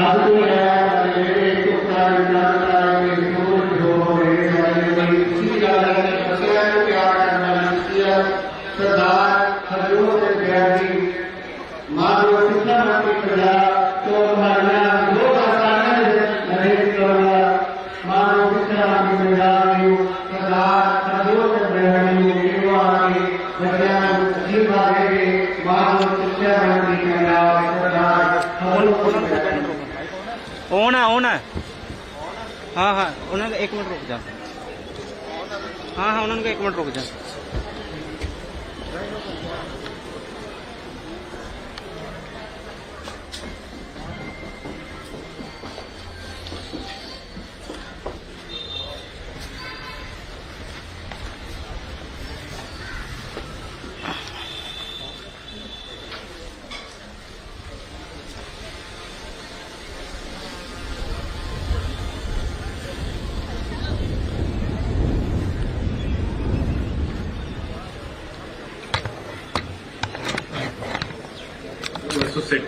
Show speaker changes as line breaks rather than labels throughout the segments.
ਅੱਜ ਤੋਂ ਹੈ ਜਿਹੜੇ ਕੁੱਤਾ ਜਨਤਾ ਦੇ ਮੂਲ ਜੋ ਰਹੇ ਸਾਡੇ ਬੜੀ ਉੱਚੀ ਗੱਲ ਹੈ ਬੱਚਿਆਂ ਨੂੰ ਪਿਆਰ ਕਰਨਾ ਲਿਖੀ ਹੈ ਸਰਦਾਰ ਹਰਿਓ ਦੇ ਪਿਆਰ ਦੀ ਮਾਂ ਦੇ ਸਿੱਖਾਂ ਦੀ ਪ੍ਰਜਾ ਤੋਂ ਮਰਨਾ ਦੋ ਆਸਾਨਾਂ ਦੇ ਨਹੀਂ ਕਰਨਾ ਮਾਂ ਦੇ ਸਿੱਖਾਂ ਦੀ ਪ੍ਰਜਾ ਨੂੰ ਸਰਦਾਰ ਹਰਿਓ ਦੇ ਪਿਆਰ ਦੀ ਸੇਵਾ ਦੀ ਬੱਚਿਆਂ ਨੂੰ ਜੀਵਾ ਆ ਰਹੇ
ਹਾਂ ਹਾਂ, ਉਹਨਾਂ ਦਾ 1 ਮਿੰਟ ਰੁਕ ਜਾ। ਹਾਂ ਹਾਂ, ਉਹਨਾਂ ਨੂੰ 1 ਮਿੰਟ ਰੁਕ ਜਾ।
Yes, sit.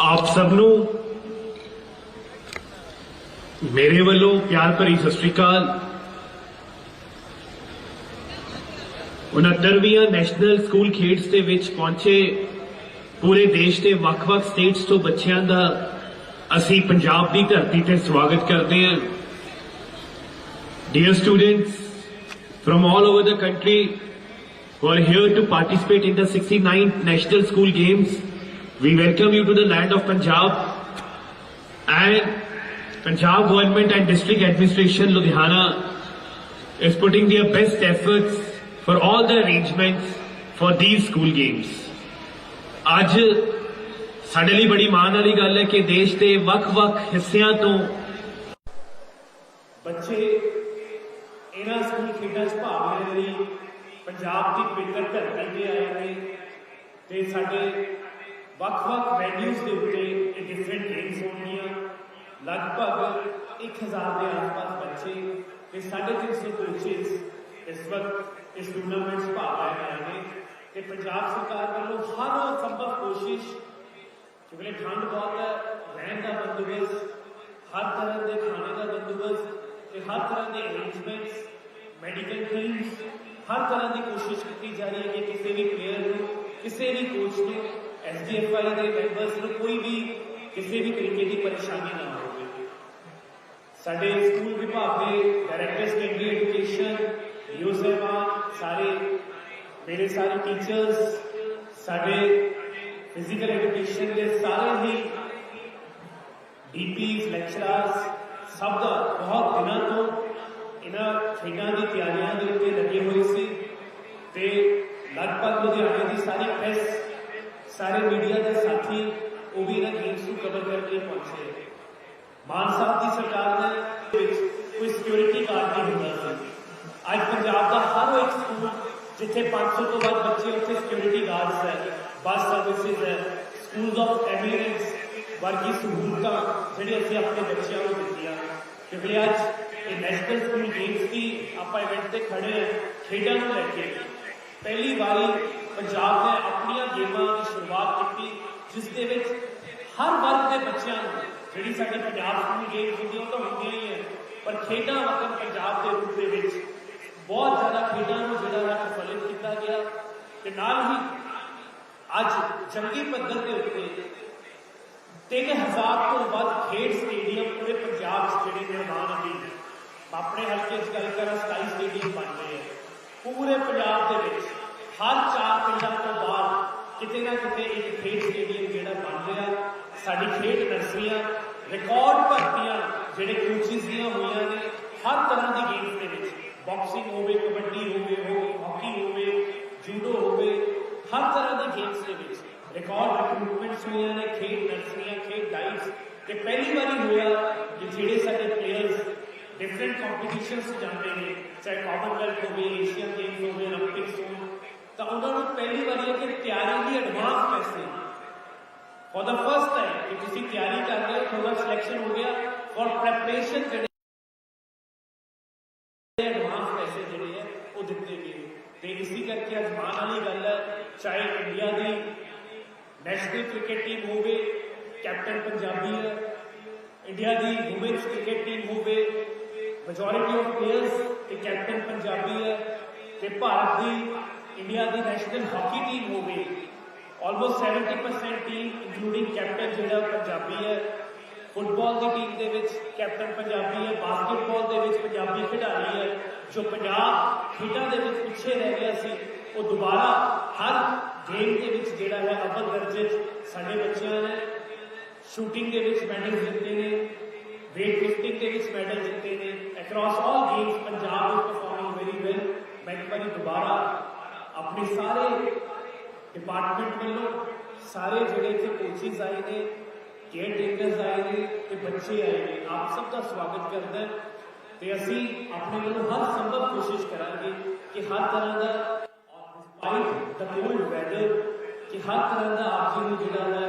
ਆਪ ਸਭ ਨੂੰ ਮੇਰੇ ਵੱਲੋਂ ਪਿਆਰ ਭਰੀ ਸਤਿ ਸ੍ਰੀ ਅਕਾਲ 69ਵੀਂ ਨੈਸ਼ਨਲ ਸਕੂਲ ਖੇਡਸ ਦੇ ਵਿੱਚ ਪਹੁੰਚੇ ਪੂਰੇ ਦੇਸ਼ ਦੇ ਵੱਖ-ਵੱਖ ਸਟੇਟਸ ਤੋਂ ਬੱਚਿਆਂ ਦਾ ਅਸੀਂ ਪੰਜਾਬ ਦੀ ਧਰਤੀ ਤੇ ਸਵਾਗਤ ਕਰਦੇ ਹਾਂ Dear students from all over the country who are here to participate in the 69th National School Games, we welcome you to the land of Punjab and Punjab government and district administration Ludhiana is putting their best efforts for all the arrangements for these school games. ਅੱਜ ਸਾਡੇ ਲਈ ਬੜੀ ਮਾਣ ਵਾਲੀ ਗੱਲ ਹੈ ਕਿ ਦੇਸ਼ ਦੇ ਵੱਖ-ਵੱਖ ਹਿੱਸਿਆਂ ਤੋਂ ਬੱਚੇ ਇਹਨਾਂ ਸਕੂਲ ਖੇਡਾਂ 'ਚ ਭਾਗ ਲੈਣ ਲਈ ਪੰਜਾਬ ਦੀ ਪਵਿੱਤਰ ਧਰਤੀ ਤੇ ਆਏ ਨੇ ਤੇ ਸਾਡੇ ਵੱਖ-ਵੱਖ ਵੈਨਿਊਜ਼ ਦੇ ਉੱਤੇ ਇਹ ਡਿਫਰੈਂਟ ਗੇਮਸ ਹੋਣਗੀਆਂ। ਲਗਭਗ 1000 ਦੇ ਆਸ-ਪਾਸ ਬੱਚੇ ਤੇ 350 ਕੋਚਿਸ ਇਸ ਵਕਤ ਇਸ ਟੂਰਨਾਮੈਂਟ 'ਚ ਭਾਗ ਲੈ ਰਹੇ ਨੇ। ਤੇ ਪੰਜਾਬ ਸਰਕਾਰ ਵੱਲੋਂ ਹਰ ਸੰਭਵ ਕੋਸ਼ਿਸ਼ ਕਿਉਂਕਿ ਠੰਡ ਬਹੁਤ ਹੈ ਰਹਿਣ ਦਾ ਬੰਦੋਬਸਤ ਹਰ ਤਰ੍ਹਾਂ ਦੇ ਖਾਣੇ ਦਾ ਬੰਦੋਬਸਤ ਤੇ ਹਰ ਤਰ੍ਹਾਂ ਦੇ ਅਰੇਂਜਮੈਂਟਸ ਮੈਡੀਕਲ ਟੀਮਸ ਹਰ ਤਰ੍ਹਾਂ ਦੀ ਕੋਸ਼ਿਸ਼ ਕੀਤੀ ਜਾ ਰਹੀ ਹੈ ਕਿ ਕਿਸੇ ਵੀ ਪਲੇਅਰ ਨੂੰ ਕਿਸੇ ਵੀ ਕੋਚ ਨੂੰ ਐਸਡੀਐਫਆਈ ਦੇ ਮੈਂਬਰਸ ਨੂੰ ਕੋਈ ਵੀ ਕਿਸੇ ਵੀ ਤਰੀਕੇ ਦੀ ਪਰੇਸ਼ਾਨੀ ਨਾ ਹੋਵੇ ਸਾਡੇ ਸਕੂਲ ਵਿਭਾਗ ਦੇ ਡਾਇਰੈਕਟਰ ਸੈਕੰਡਰੀ ਐਜੂਕੇਸ਼ਨ ਯੂ ਸਾਹਿਬਾਨ ਸਾਰੇ ਮੇਰੇ ਸਾਰੇ ਟੀਚਰਸ ਸਾਡੇ ਫਿਜ਼ੀਕਲ ਐਜੂਕੇਸ਼ਨ ਦੇ ਸਾਰੇ ਹੀ ਡੀਪੀਸ ਲੈਕਚਰਰਸ ਸਭ ਦਾ ਬਹੁਤ ਦਿਨਾਂ ਤੋਂ ਇਹਨਾਂ ਖੇਡਾਂ ਦੀ ਤਿਆਰੀਆਂ ਦੇ ਉੱਤੇ ਲੱਗੇ ਹੋਏ ਸੀ ਤੇ ਲਗਭਗ ਲੁਧਿਆਣੇ ਦੀ ਸਾਰੀ ਪ੍ਰੈਸ ਸਾਰੇ ਮੀਡੀਆ ਦੇ ਸਾਥੀ ਉਹ ਵੀ ਇਹਨਾਂ ਗੇਮਸ ਨੂੰ ਕਵਰ ਕਰਨ ਲਈ ਪਹੁੰਚੇ। ਮਾਨ ਸਾਹਿਬ ਦੀ ਸਰਕਾਰ ਨੇ ਵਿੱਚ ਕੋਈ ਸਿਕਿਉਰਿਟੀ ਗਾਰਡ ਨਹੀਂ ਹੁੰਦਾ ਸੀ। ਅੱਜ ਪੰਜਾਬ ਦਾ ਹਰ ਇੱਕ ਸਕੂਲ ਜਿੱਥੇ 500 ਤੋਂ ਵੱਧ ਬੱਚੇ ਉੱਥੇ ਸਿਕਿਉਰਿਟੀ ਗਾਰਡਸ ਹੈ ਬੱਸ ਸਰਵਿਸਿਜ਼ ਹੈ ਸਕੂਲਸ ਆਫ ਐਮੀਰੈਂਸ ਵਰਗੀ ਸਹੂਲਤਾਂ ਜਿਹੜੇ ਅਸੀਂ ਆਪਣੇ ਬੱਚਿਆਂ ਨੂੰ ਦਿੱਤੀਆਂ ਕਿਉਂਕਿ ਅੱਜ ਇਹ ਨੈਸ਼ਨਲ ਸਕੂਲ ਗੇਮਸ ਦੀ ਆਪਾਂ ਇਵੈਂਟ ਤੇ ਖੜੇ ਹਾਂ ਖੇਡਾਂ ਨੂੰ ਲੈ ਕੇ ਪਹਿਲੀ ਵਾਰੀ ਪੰਜਾਬ ਨੇ ਆਪਣੀਆਂ ਗੇਮਾਂ ਦੀ ਸ਼ੁਰੂਆਤ ਕੀਤੀ ਜਿਸ ਦੇ ਵਿੱਚ ਹਰ ਵਰਗ ਦੇ ਬੱਚਿਆਂ ਨੂੰ ਜਿਹੜੀ ਸਾਡੀ ਪੰਜਾਬ ਸਕੂਲ ਗੇਮਸ ਹੁੰਦੀਆਂ ਉਹ ਤਾਂ ਹੁੰਦੀਆਂ ਹੀ ਹੈ ਪਰ ਖੇਡਾਂ ਵਕਤ ਪੰਜਾਬ ਦੇ ਰੂਪ ਦੇ ਗਿਆ ਤੇ ਨਾਲ ਹੀ ਅੱਜ ਜੰਗੀ ਪੱਧਰ ਦੇ ਉੱਤੇ 3000 ਤੋਂ ਵੱਧ ਖੇਡ ਸਟੇਡੀਅਮ ਪੂਰੇ ਪੰਜਾਬ 'ਚ ਜਿਹੜੇ ਨਿਰਮਾਣ ਅਧੀਨ ਹੈ ਆਪਣੇ ਹਲਕੇ 'ਚ ਗੱਲ ਕਰਾਂ 27 ਸਟੇਡੀਅਮ ਬਣ ਰਹੇ ਹੈ ਪੂਰੇ ਪੰਜਾਬ ਦੇ ਵਿੱਚ ਹਰ ਚਾਰ ਪਿੰਡਾਂ ਤੋਂ ਬਾਅਦ ਕਿਤੇ ਨਾ ਕਿਤੇ ਇੱਕ ਖੇਡ ਸਟੇਡੀਅਮ ਜਿਹੜਾ ਬਣ ਰਿਹਾ। ਸਾਡੀ ਖੇਡ ਨਰਸਰੀਆਂ ਰਿਕਾਰਡ ਭਰਤੀਆਂ ਜਿਹੜੇ ਕੋਚਿਸ ਦੀਆਂ ਹੋਈਆਂ ਨੇ, ਹਰ ਤਰ੍ਹਾਂ ਦੀ ਗੇਮਸ ਦੇ ਵਿੱਚ। ਬਾਕਸਿੰਗ ਹੋਵੇ, ਕਬੱਡੀ ਹੋਵੇ ਹੋਵੇ ਹਾਕੀ ਹੋਵੇ جوڈو ہوئے ہر طرح کے کھیل سے بیچ ریکارڈ ریکروٹمنٹس ہوئے ہیں، کھیل نرسریاں کھیل ڈائٹس کہ پہلی باری ہویا کہ جیڑے سارے پلیئرز ڈیفرنٹ کمپٹیشن سے جانتے ہیں، چاہے کامن ویلتھ ہوئے ایشین گیمز ہوئے اولمپکس ہو تو انہوں نے پہلی باری ہے کہ تیاری کی ایڈوانس کیسے فار دا فرسٹ ٹائم کہ تسی تیاری کر رہے تھوڑا سلیکشن ہو گیا فار پریپریشن ਤੇ ਇਸੇ ਕਰਕੇ ਅੱਜ ਮਾਣ ਵਾਲੀ ਗੱਲ ਹੈ, ਚਾਹੇ ਇੰਡੀਆ ਦੀ ਨੈਸ਼ਨਲ ਕ੍ਰਿਕਟ ਟੀਮ ਹੋਵੇ ਕੈਪਟਨ ਪੰਜਾਬੀ ਹੈ, ਇੰਡੀਆ ਦੀ ਵੂਮਨਸ ਕ੍ਰਿਕਟ ਟੀਮ ਹੋਵੇ ਮੈਜੋਰਿਟੀ ਆਫ ਪਲੇਅਰਸ ਤੇ ਕੈਪਟਨ ਪੰਜਾਬੀ ਹੈ, ਤੇ ਭਾਰਤ ਦੀ, ਇੰਡੀਆ ਦੀ ਨੈਸ਼ਨਲ ਹਾਕੀ ਟੀਮ ਹੋਵੇ ਆਲਮੋਸਟ 70% ਟੀਮ ਇਨਕਲੂਡਿੰਗ ਕੈਪਟਨ ਜਿਹੜਾ ਪੰਜਾਬੀ ਹੈ ਫੁੱਟਬਾਲ ਦੀ ਟੀਮ ਦੇ ਵਿੱਚ ਕੈਪਟਨ ਪੰਜਾਬੀ ਹੈ ਬਾਸਕਟਬਾਲ ਦੇ ਵਿੱਚ ਪੰਜਾਬੀ ਖਿਡਾਰੀ ਹੈ ਜੋ ਪੰਜਾਬ ਖੇਡਾਂ ਦੇ ਵਿੱਚ ਪਿੱਛੇ ਰਹਿ ਗਿਆ ਸੀ, ਉਹ ਦੁਬਾਰਾ ਹਰ ਗੇਮ ਦੇ ਵਿੱਚ ਜਿਹੜਾ ਹੈ ਅਵਲ ਦਰਜੇ ਸਾਡੇ ਬੱਚਿਆਂ ਨੇ ਸ਼ੂਟਿੰਗ ਦੇ ਵਿੱਚ ਮੈਡਲ ਜਿੱਤੇ ਨੇ ਵੇਟ ਲਿਫਟਿੰਗ ਦੇ ਵਿੱਚ ਮੈਡਲ ਜਿੱਤੇ ਨੇ ਅਕ੍ਰੋਸ ਆਲ ਗੇਮਸ ਪੰਜਾਬ ਇਸ ਪਰਫਾਰਮਿੰਗ ਵੈਰੀ ਵੈਲ ਮੈਂ ਇੱਕ ਵਾਰੀ ਦੁਬਾਰਾ ਆਪਣੇ ਸਾਰੇ ਡਿਪਾਰਟਮੈਂਟ ਵੱਲੋਂ ਸਾਰੇ ਜਿਹੜੇ ਇੱਥੇ ਕੋਚਿਸ ਆਏ ਨੇ ਕੇਅਰ ਟੇਕਰਸ ਆਏ ਨੇ ਤੇ ਬੱਚੇ ਆਏ ਨੇ, ਆਪ ਸਭ ਦਾ ਸਵਾਗਤ ਕਰਦਾ। ਤੇ ਅਸੀਂ ਆਪਣੇ ਵੱਲੋਂ ਹਰ ਸੰਭਵ ਕੋਸ਼ਿਸ਼ ਕਰਾਂਗੇ ਕਿ ਹਰ ਤਰ੍ਹਾਂ ਦਾ ਡਿਸਪਾਈਟ ਦ ਕੋਲਡ ਵੈਦਰ ਕਿ ਹਰ ਤਰ੍ਹਾਂ ਦਾ ਆਪ ਨੂੰ ਜਿਹੜਾ ਹੈ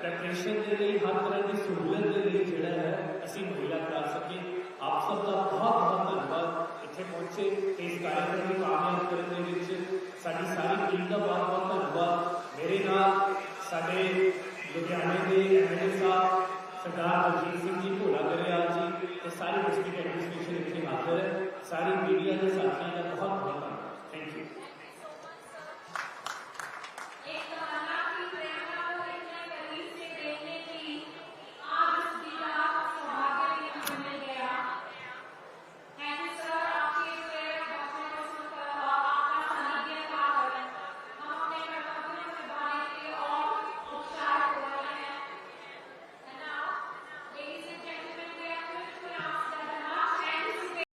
ਪ੍ਰੈਪਰੇਸ਼ਨ ਦੇ ਲਈ, ਹਰ ਤਰ੍ਹਾਂ ਦੀ ਸਹੂਲਤ ਦੇ ਲਈ ਜਿਹੜਾ ਹੈ, ਅਸੀਂ ਮੁਹੱਈਆ ਕਰਾ ਸਕੀਏ। ਆਪ ਸਭ ਦਾ ਬਹੁਤ ਬਹੁਤ ਧੰਨਵਾਦ ਇੱਥੇ ਪਹੁੰਚੇ ਤੇ ਇਸ ਕਾਰਜਕ੍ਰਮ ਨੂੰ ਕਾਮਯਾਬ ਕਰਨ ਦੇ ਵਿੱਚ ਸਾਡੀ ਸਾਰੀ ਟੀਮ ਦਾ ਬਹੁਤ ਬਹੁਤ ਧੰਨਵਾਦ। ਮੇਰੇ ਨਾਲ ਸਾਡੇ ਲੁਧਿਆਣੇ ਦੇ ਐਮਐਲਏ ਸਾਹਿਬ, ਸਰਦਾਰ ਬਲਜੀਤ ਸਿੰਘ ਜੀ, ਭੋਲਾ ਕਰਿਆ ਸਾਰੀ ਡਿਸਟ੍ਰਿਕਟ ਐਡਮਿਨਿਸਟ੍ਰੇਸ਼ਨ ਇੱਥੇ ਹਾਜ਼ਰ ਹੈ ਸਾਰੀ ਮੀਡੀਆ ਦੇ ਸਾਥੀਆਂ ਦਾ ਬਹੁਤ ਬਹੁਤ